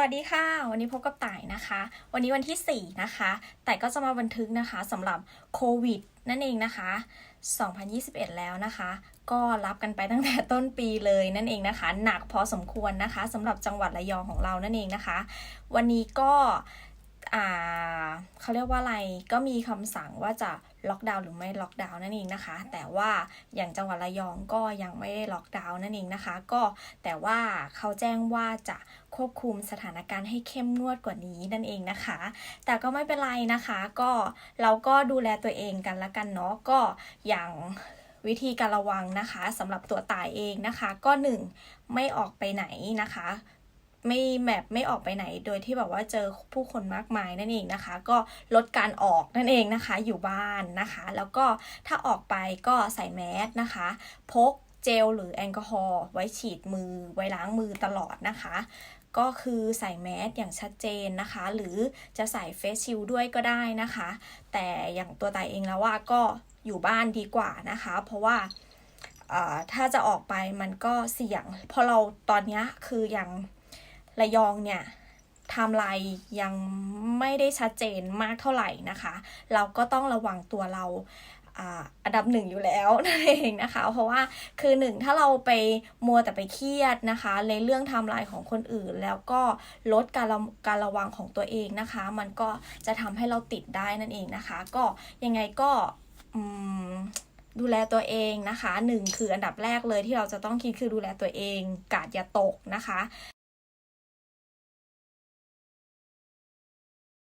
วัสดีค่ะ วันนี้พบกับต่ายนะคะ วันนี้วันที่ 4 นะคะแต่ายก็จะมาบันทึกนะคะสำหรับโควิดนั่นเองนะคะ 2021 แล้วนะคะ ก็รับกันไปตั้งแต่ต้นปีเลยนั่นเองนะคะ หนักพอสมควรนะคะสำหรับจังหวัดระยองของเรานั่นเองนะคะ วันนี้ก็ เขาเรียกว่าอะไรก็มีคำสั่งว่าจะล็อกดาวน์หรือไม่ล็อกดาวน์นั่นเองนะคะ แต่ว่าอย่างจังหวัดระยองก็ยังไม่ได้ล็อกดาวน์นั่นเองนะคะ ก็แต่ว่าเขาแจ้งว่าจะควบคุมสถานการณ์ให้เข้มงวดกว่านี้นั่นเองนะคะ แต่ก็ไม่เป็นไรนะคะ ก็เราก็ดูแลตัวเองกันละกันเนาะก็อย่างวิธีการระวังนะคะสำหรับตัวตายเองนะคะ ก็หนึ่งไม่ออกไปไหนนะคะ ไม่แบบไม่ออกไปไหน โดยที่แบบว่าเจอผู้คนมากมายนั่นเองนะคะ ก็ลดการออกนั่นเองนะคะ อยู่บ้านนะคะ แล้วก็ถ้าออกไปก็ใส่แมสนะคะ พกเจลหรือแอลกอฮอล์ไว้ฉีดมือ ไว้ล้างมือตลอดนะคะ ก็คือใส่แมสอย่างชัดเจนนะคะ หรือจะใส่เฟซชิลด้วยก็ได้นะคะ แต่อย่างตัวตายเองแล้วว่าก็อยู่บ้านดีกว่านะคะ เพราะว่าถ้าจะออกไปมันก็เสี่ยง เพราะเราตอนนี้คือยัง ระยองเนี่ยไทม์ไลน์ยังไม่ได้ชัดเจนมากเท่าไหร่นะคะ เราก็ต้องระวังตัวเราอ่าอันดับหนึ่งอยู่แล้วนั่นเองนะคะ เพราะว่าคือหนึ่งถ้าเราไปมัวแต่ไปเครียดนะคะ ในเรื่องไทม์ไลน์ของคนอื่น แล้วก็ลดการระการระวังของตัวเองนะคะ มันก็จะทำให้เราติดได้นั่นเองนะคะ ก็ยังไงก็ดูแลตัวเองนะคะหนึ่งคืออันดับแรกเลยที่เราจะต้องคิดคือดูแลตัวเอง กาดอย่าตกนะคะ